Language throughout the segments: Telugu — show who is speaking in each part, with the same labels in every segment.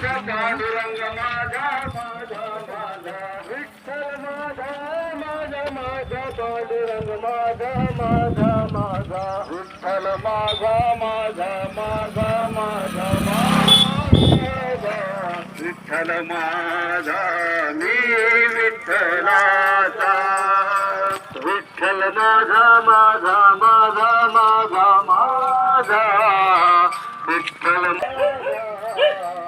Speaker 1: పాండురంగ మాధ మాధ మాధ విఠల మాధ మాధ మాధ పాండురంగ మాధ మాధ మాధ విఠల మాధ మాధ మాధ మాధ మాధ విఠల మాధ నీ విఠలాత విఠల మాధ మాధ మాధ మాధ విఠల మాధ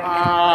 Speaker 1: Ah.